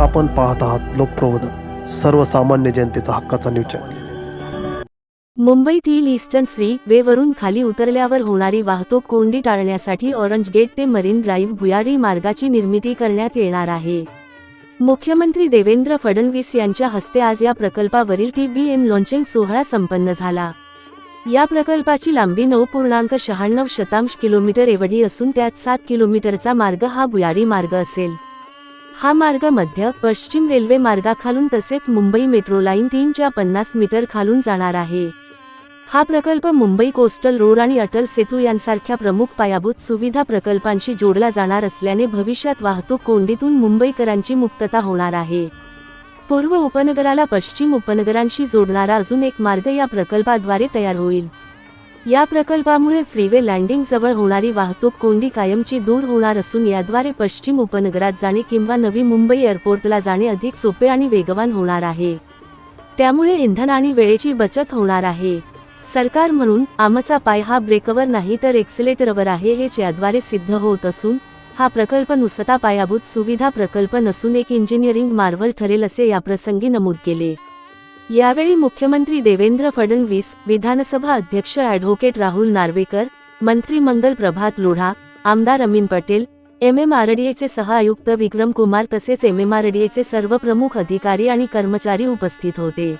आपण पाहत आहात लोकप्रबोधन सर्वसामान्य जनतेचा हक्काचा न्यूज चॅनल मुंबईतील ईस्टर्न फ्री वेवरून खाली उतरल्यावर होणारी वाहतूक कोंडी टाळण्यासाठी ऑरेंज गेट ते मरीन ड्राईव्ह भुयारी मार्गाची निर्मिती करण्यात येणार आहे. मुख्यमंत्री देवेंद्र फडणवीस यांच्या हस्ते आज या प्रकल्पावरील टी बी एम लॉन्चिंग सोहळा संपन्न झाला. या प्रकल्पाची लांबी नऊ पूर्णांक शहाण्णव शतांश किलोमीटर एवढी असून त्यात सात किलोमीटरचा मार्ग हा भुयारी मार्ग असेल. हा मार्ग मध्य पश्चिम रेल्वे मार्गाखालून तसेच मुंबई मेट्रो लाईन तीनच्या पन्नास मीटर खालून जाणार आहे. हा प्रकल्प मुंबई कोस्टल रोड आणि अटल सेतू यांसारख्या प्रमुख पायाभूत सुविधा प्रकल्पांशी जोडला जाणार असल्याने भविष्यात वाहतूक कोंडीतून मुंबईकरांची मुक्तता होणार आहे. पूर्व उपनगराला पश्चिम उपनगरांशी जोडणारा अजून एक मार्ग या प्रकल्पाद्वारे तयार होईल. या प्रकल्पामुळे फ्रीवे लँडिंग जवळ होणारी वाहतूक कोंडी कायमची दूर होणार असून याद्वारे पश्चिम उपनगरात जाणे किंवा नवी मुंबई एअरपोर्टला जाणे अधिक सोपे आणि वेगवान होणार आहे. त्यामुळे इंधन आणि वेळेची बचत होणार आहे. सरकार म्हणून आमचा पाय हा ब्रेकवर नाही तर एक्सिलेटरवर आहे हेच याद्वारे सिद्ध होत असून हा प्रकल्प नुसता पायाभूत सुविधा प्रकल्प नसून एक इंजिनिअरिंग मार्वल ठरेल असे याप्रसंगी नमूद केले. यावेळी मुख्यमंत्री देवेंद्र फडणवीस विधानसभा अध्यक्ष ॲडव्होकेट राहुल नार्वेकर मंत्री मंगल प्रभात लोढा आमदार अमीन पटेल एम एम आरडीएचे सहआयुक्त विक्रम कुमार तसेच एम एम आरडीएचे सर्व प्रमुख अधिकारी आणि कर्मचारी उपस्थित होते.